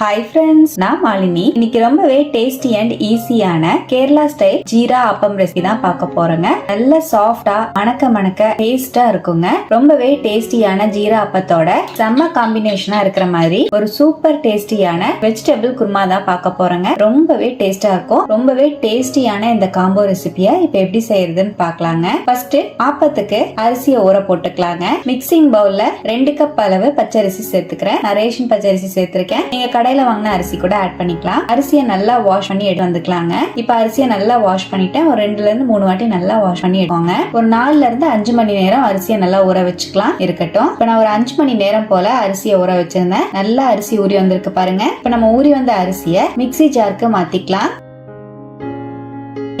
Hi friends நான் மாலினி. இன்னைக்கு ரொம்பவே டேஸ்டி அண்ட் ஈஸியான கேரளா ஸ்டைல் ஜீரா அப்பம் ரெசிபி தான் பார்க்க போறோங்க. நல்ல சாஃப்டா மணக்க மணக்க டேஸ்டா இருக்குங்க. ரொம்பவே டேஸ்டியான ஜீரா அப்பத்தோட செம்ம காம்பினேஷனா இருக்கிற மாதிரி ஒரு சூப்பர் டேஸ்டியான வெஜிடபிள் குருமா தான் பார்க்க போறோங்க. ரொம்பவே டேஸ்டா இருக்கும். ரொம்பவே டேஸ்டியான இந்த காம்போ ரெசிபியை இப்போ எப்படி செய்யறதுன்னு பார்க்கலாங்க. ஃபர்ஸ்ட் ஆப்பத்துக்கு அரிசியை ஊற போட்டுக்கலாங்க. மிக்சிங் பவுல்ல ரெண்டு கப் அளவு பச்சரிசி சேர்த்துக்கிறேன். நான் ரேஷன் பச்சரிசி சேர்த்திருக்கேன். நீங்க கடையில வாங்கின அரிசி கூட ஆட் பண்ணிக்கலாம். அரிசியை நல்லா வாஷ் பண்ணி எடுத்து வந்துக்கலாங்க. இப்போ அரிசியை நல்லா வாஷ் பண்ணிட்டேன். ஒரு ரெண்டுல இருந்து மூணு வாட்டி நல்லா வாஷ் பண்ணி எடுக்கோங்க ஒரு நாலுல இருந்து அஞ்சு மணி நேரம் அரிசியை நல்லா ஊற வச்சுக்கலாம். இருக்கட்டும். இப்போ நான் ஒரு அஞ்சு மணி நேரம் போல அரிசியை ஊற வச்சிருந்தேன். நல்லா அரிசி ஊறி வந்திருக்கு பாருங்க. இப்போ நம்ம ஊறி வந்த அரிசியை மிக்ஸி ஜாருக்கு மாத்திக்கலாம்.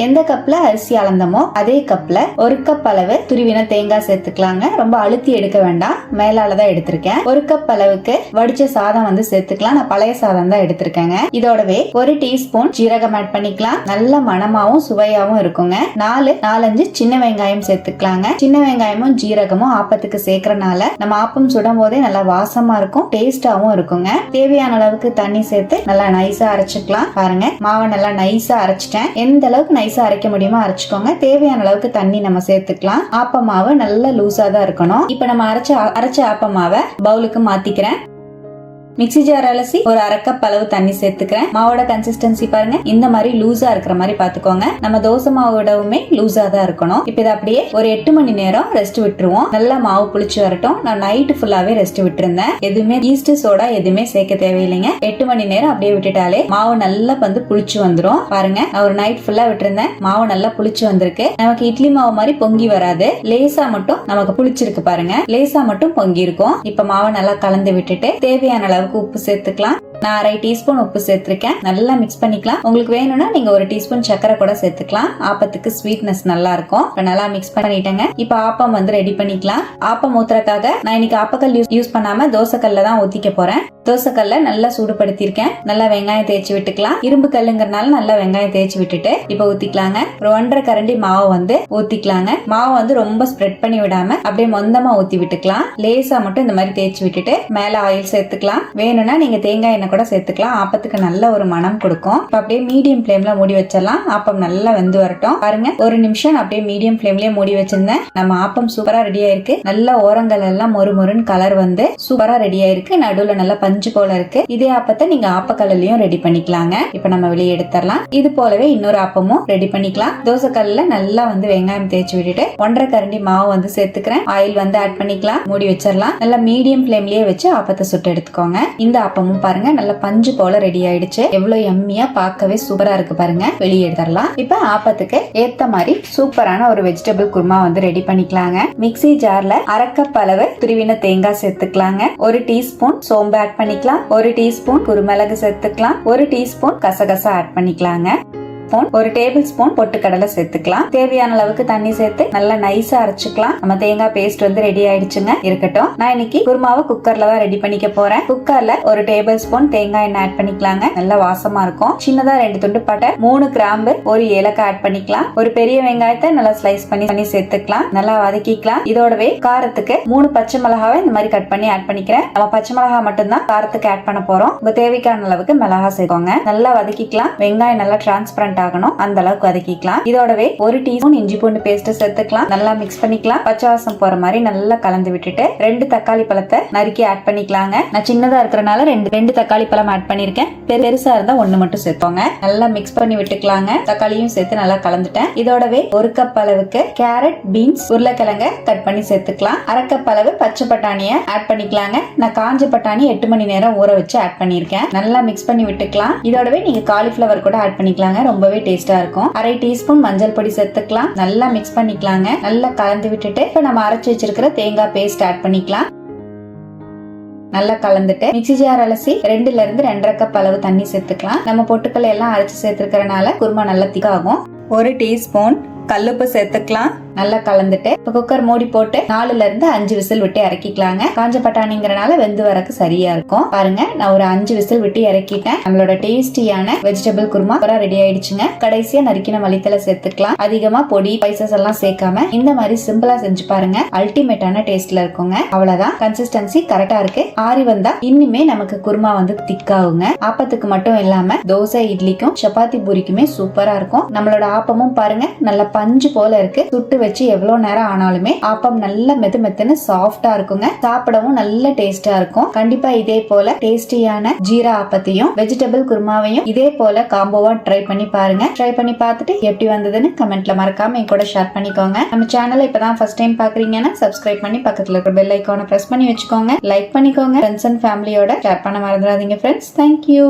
எந்த கப்ல அரிசி அளந்தமோ அதே கப்ல ஒரு கப் அளவு துருவின தேங்காய் சேர்த்துக்கலாங்க. ரொம்ப அழுத்தி எடுக்க வேண்டாம். மேலால தான் எடுத்திருக்கேன். ஒரு கப் அளவுக்கு வடிச்ச சாதம் வந்து சேர்த்துக்கலாம். நான் பழைய சாதம் தான் எடுத்திருக்கேங்க. இதோடவே ஒரு டீஸ்பூன் ஜீரகம் ஆட் பண்ணிக்கலாம். நல்ல மனமாவும் சுவையாவும் இருக்குங்க. நாலு நாலஞ்சு சின்ன வெங்காயம் சேர்த்துக்கலாங்க. சின்ன வெங்காயமும் ஜீரகமும் ஆப்பத்துக்கு சேர்க்கறனால நம்ம ஆப்பம் சுடும் போதே நல்லா வாசமா இருக்கும். டேஸ்டாவும் இருக்குங்க. தேவையான அளவுக்கு தண்ணி சேர்த்து நல்லா நைஸா அரைச்சுக்கலாம். பாருங்க. மாவை நல்லா நைஸா அரைச்சிட்டேன். எந்த அளவுக்கு நைஸ் அரைக்க முடியுமோ அரைச்சுக்கோங்க. தேவையான அளவுக்கு தண்ணி நம்ம சேர்த்துக்கலாம். ஆப்ப மாவு நல்லா லூஸா தான் இருக்கணும். இப்போ நம்ம அரைச்ச அரைச்ச ஆப்ப மாவை பவுலுக்கு மாத்திக்கிறேன். மிக்ஸி ஜார் அலசி ஒரு அரைக்கப் அளவு தண்ணி சேர்த்துக்கிறேன். மாவோட கன்சிஸ்டன்சி பாருங்க. இந்த மாதிரி லூஸா இருக்கிற மாதிரி பாத்துக்கோங்க நம்ம தோசை மாவோடவுமே லூஸா தான் இருக்கணும். இப்ப இதை அப்படியே ஒரு எட்டு மணி நேரம் ரெஸ்ட் விட்டுருவோம். நல்லா மாவு புளிச்சு வரட்டும். நான் நைட்டு ஃபுல்லாவே ரெஸ்ட் விட்டுருந்தேன். எதுவுமே ஈஸ்ட் சோடா எதுவுமே சேர்க்க தேவையில்லைங்க. எட்டு மணி நேரம் அப்படியே விட்டுட்டாலே மாவு நல்லா வந்து புளிச்சு வந்துடும் பாருங்க. நான் ஒரு நைட் ஃபுல்லா விட்டுருந்தேன். மாவு நல்லா புளிச்சு வந்திருக்கு. நமக்கு இட்லி மாவு மாதிரி பொங்கி வராது. லேசா மட்டும் நமக்கு புளிச்சிருக்கு பாருங்க. லேசா மட்டும் பொங்கி இருக்கும். இப்ப மாவை நல்லா கலந்து விட்டுட்டு தேவையான அளவுக்கு உப்பு சேர்த்துக்கலாம். நான் அரை டீஸ்பூன் உப்பு சேர்த்திருக்கேன். நல்லா மிக்ஸ் பண்ணிக்கலாம். உங்களுக்கு வேணும்னா நீங்க ஒரு டீஸ்பூன் சக்கரை கூட சேர்த்துக்கலாம். ஆப்பத்துக்கு ஸ்வீட்னஸ் நல்லா இருக்கும் இப்ப நல்லா மிக்ஸ் பண்ணிட்டேங்க. இப்ப ஆப்பம் வந்து ரெடி பண்ணிக்கலாம். ஆப்பம் ஊத்துறதுக்காக நான் இன்னைக்கு ஆப்பக்கல் யூஸ் யூஸ் பண்ணாம தோசைக்கல்ல தான் ஊத்திக்க போறேன். தோசைக்கல்ல நல்லா சூடுபடுத்தியிருக்கேன். நல்லா வெங்காயம் தேய்ச்சி விட்டுக்கலாம். இரும்பு கல்லுங்கிறனால நல்லா வெங்காயம் தேய்ச்சி விட்டுட்டு இப்ப ஊத்திக்கலாங்க. ஒரு ஒன்றரை கரண்டி மாவு வந்து ஊத்திக்கலாங்க. மாவு வந்து ரொம்ப ஸ்ப்ரெட் பண்ணி விடாம அப்படியே மொந்தமா ஊத்தி விட்டுக்கலாம். லேசா மட்டும் இந்த மாதிரி தேய்ச்சி விட்டுட்டு மேல ஆயில் சேர்த்துக்கலாம். வேணும்னா நீங்க தேங்காய் எண்ணெய் கூட சேர்த்துக்கலாம். ஆப்பத்துக்கு நல்ல ஒரு மனம் கொடுக்கும். இப்ப அப்படியே மீடியம் ஃப்ளேம்ல மூடி வச்சிடலாம். ஆப்பம் நல்லா வெந்து வரட்டும். பாருங்க ஒரு நிமிஷம் அப்படியே மீடியம் ஃப்ளேம்லயே மூடி வச்சிருந்தேன். நம்ம ஆப்பம் சூப்பரா ரெடி ஆயிருக்கு. நல்ல ஓரங்கள் எல்லாம் மொறு மொறுன்னு கலர் வந்து சூப்பரா ரெடி ஆயிருக்கு. நடுவுல நல்லா பஞ்சு போல இருக்கு. இதே ஆப்பத்தை நீங்க ஆப்பக்கல்லையும் ரெடி பண்ணிக்கலாங்க. இப்ப நம்ம வெளியே எடுத்துடலாம். இது போலவே இன்னொரு ஆப்பமும் ரெடி பண்ணிக்கலாம். தோசைக்கல்ல நல்லா வந்து வெங்காயம் தேய்ச்சி விட்டுட்டு ஒன்றரை கரண்டி மாவு வந்து சேர்த்துக்கிறேன். ஆயில் வந்து ஆட் பண்ணிக்கலாம். மூடி வச்சிடலாம். நல்லா மீடியம் ஃப்ளேம்லயே வச்சு ஆப்பத்தை சுட்டு எடுத்துக்கோங்க. இந்த ஆப்பமும் பாருங்க நல்ல பஞ்சு போல ரெடி ஆயிடுச்சு. எவ்வளவு எம்மியா பார்க்கவே சூப்பரா இருக்கு பாருங்க. வெளியே எடுத்துடலாம். இப்ப ஆப்பத்துக்கு ஏத்த மாதிரி சூப்பரான ஒரு வெஜிடபிள் குருமா வந்து ரெடி பண்ணிக்கலாங்க. மிக்ஸி ஜார்ல அரை அளவு துருவின தேங்காய் சேர்த்துக்கலாங்க. ஒரு டீஸ்பூன் சோம்பு ஆட் பண்ணிக்கலாம். ஒரு டீஸ்பூன் குருமிளகு சேர்த்துக்கலாம். ஒரு டீஸ்பூன் கசகசா ஆட் பண்ணிக்கலாங்க. ஸ்பூன் ஒரு டேபிள் ஸ்பூன் பொட்டுக்கடலை சேர்த்துக்கலாம். தேவையான அளவுக்கு தண்ணி சேர்த்து நல்லா நைஸா அரைச்சுக்கலாம். நம்ம தேங்காய் பேஸ்ட் வந்து ரெடி ஆயிடுச்சுங்க. இருக்கட்டும். நான் இன்னைக்கு குருமாவை குக்கர்ல தான் ரெடி பண்ணிக்க போறேன். குக்கர்ல ஒரு டேபிள் ஸ்பூன் தேங்காய் எண்ணெய் ஆட் பண்ணிக்கலாங்க. நல்லா வாசமா இருக்கும். சின்னதா ரெண்டு துண்டு பட்டை மூணு கிராம்பு ஒரு ஏலக்காய் ஆட் பண்ணிக்கலாம். ஒரு பெரிய வெங்காயத்தை நல்லா ஸ்லைஸ் பண்ணி பண்ணி சேர்த்துக்கலாம். நல்லா வதக்கிக்கலாம். இதோடவே காரத்துக்கு மூணு பச்சை மிளகாவை இந்த மாதிரி கட் பண்ணி ஆட் பண்ணிக்கிறேன். நம்ம பச்சை மிளகா மட்டும்தான் காரத்துக்கு ஆட் பண்ண போறோம். உங்க தேவைக்கான அளவுக்கு மிளகா சேர்க்கோங்க. நல்லா வதக்கிக்கலாம். வெங்காயம் நல்லா டிரான்ஸ்பரண்ட் ஆகணும் அந்த அளவுக்கு வதக்கிக்கலாம். இதோடவே ஒரு டீஸ்பூன் இஞ்சி பூண்டு பேஸ்ட் சேர்த்துக்கலாம். நல்லா மிக்ஸ் பண்ணிக்கலாம். பச்சை வாசம் போற மாதிரி நல்லா கலந்து விட்டுட்டு ரெண்டு தக்காளி பழத்தை நறுக்கி ஆட் பண்ணிக்கலாங்க. நான் சின்னதா இருக்கிறனால ரெண்டு ரெண்டு தக்காளி பழம் ஆட் பண்ணிருக்கேன். பெருசா இருந்தா ஒண்ணு மட்டும் சேர்த்தோங்க நல்லா மிக்ஸ் பண்ணி விட்டுக்கலாங்க. தக்காளியும் சேர்த்து நல்லா கலந்துட்டேன். இதோடவே ஒரு கப் அளவுக்கு கேரட் பீன்ஸ் உருளைக்கிழங்க கட் பண்ணி சேர்த்துக்கலாம். அரை கப் அளவு பச்சை பட்டாணியை ஆட் பண்ணிக்கலாங்க. நான் காஞ்ச பட்டாணி எட்டு மணி நேரம் ஊற வச்சு ஆட் பண்ணிருக்கேன். நல்லா மிக்ஸ் பண்ணி விட்டுக்கலாம். இதோடவே நீங்க காலிஃபிளவர் கூட ஆட் பண்ணிக்கலாங்க. ரொம்ப ரொம்பவே டேஸ்டா இருக்கும். அரை டீஸ்பூன் மஞ்சள் பொடி சேர்த்துக்கலாம். நல்லா மிக்ஸ் பண்ணிக்கலாங்க. நல்லா கலந்து விட்டுட்டு இப்ப நம்ம அரைச்சு வச்சிருக்கிற தேங்காய் பேஸ்ட் ஆட் பண்ணிக்கலாம். நல்லா கலந்துட்டு மிக்ஸி ஜார் அலசி ரெண்டுல இருந்து ரெண்டரை கப் அளவு தண்ணி சேர்த்துக்கலாம். நம்ம பொட்டுக்களை எல்லாம் அரைச்சு சேர்த்துருக்கறனால குருமா நல்லா திக்காகும் ஒரு டீஸ்பூன் கல்லுப்பு சேர்த்துக்கலாம். நல்லா கலந்துட்டு இப்ப குக்கர் மூடி போட்டு நாலுல இருந்து அஞ்சு விசில் விட்டு இறக்கிக்கலாங்க. காஞ்ச பட்டாணிங்கிறனால வெந்து வரக்கு சரியா இருக்கும். பாருங்க நான் ஒரு அஞ்சு விசில் விட்டு இறக்கிட்டேன். நம்மளோட டேஸ்டியான வெஜிடபிள் குருமா ரெடி ஆயிடுச்சுங்க. கடைசியா நறுக்கின மல்லித்தலை சேர்த்துக்கலாம். அதிகமா பொடி பைசஸ் எல்லாம் சேர்க்காம இந்த மாதிரி சிம்பிளா செஞ்சு பாருங்க. அல்டிமேட்டான டேஸ்ட்ல இருக்குங்க. அவ்வளவுதான். கன்சிஸ்டன்சி கரெக்டா இருக்கு. ஆறி வந்தா இன்னுமே நமக்கு குருமா வந்து திக்காகுங்க ஆப்பத்துக்கு மட்டும் இல்லாம தோசை இட்லிக்கும் சப்பாத்தி பூரிக்குமே சூப்பரா இருக்கும். நம்மளோட ஆப்பமும் பாருங்க நல்ல பஞ்சு போல இருக்கு. சுட்டு வச்சு எவ்வளவு நேரம் ஆனாலுமே ஆப்பம் நல்ல மெது மெத்துன்னு சாஃப்டா இருக்குங்க. சாப்பிடவும் நல்ல டேஸ்டா இருக்கும். கண்டிப்பா இதே போல டேஸ்டியான ஜீரா ஆப்பத்தையும் வெஜிடபிள் குருமாவையும் இதே போல காம்போவா ட்ரை பண்ணி பாருங்க. ட்ரை பண்ணி பார்த்துட்டு எப்படி வந்ததுன்னு கமெண்ட்ல மறக்காம என் கூட ஷேர் பண்ணிக்கோங்க. நம்ம சேனலை இப்பதான் ஃபர்ஸ்ட் டைம் பாக்குறீங்கன்னா சப்ஸ்கிரைப் பண்ணி பக்கத்துல இருக்கிற பெல் ஐக்கானை பிரஸ் பண்ணி வச்சுக்கோங்க. லைக் பண்ணிக்கோங்க. ஃப்ரெண்ட்ஸ் அண்ட் ஃபேமிலியோட ஷேர் பண்ண மறந்துடாதீங்க ஃப்ரெண்ட்ஸ் தேங்க்யூ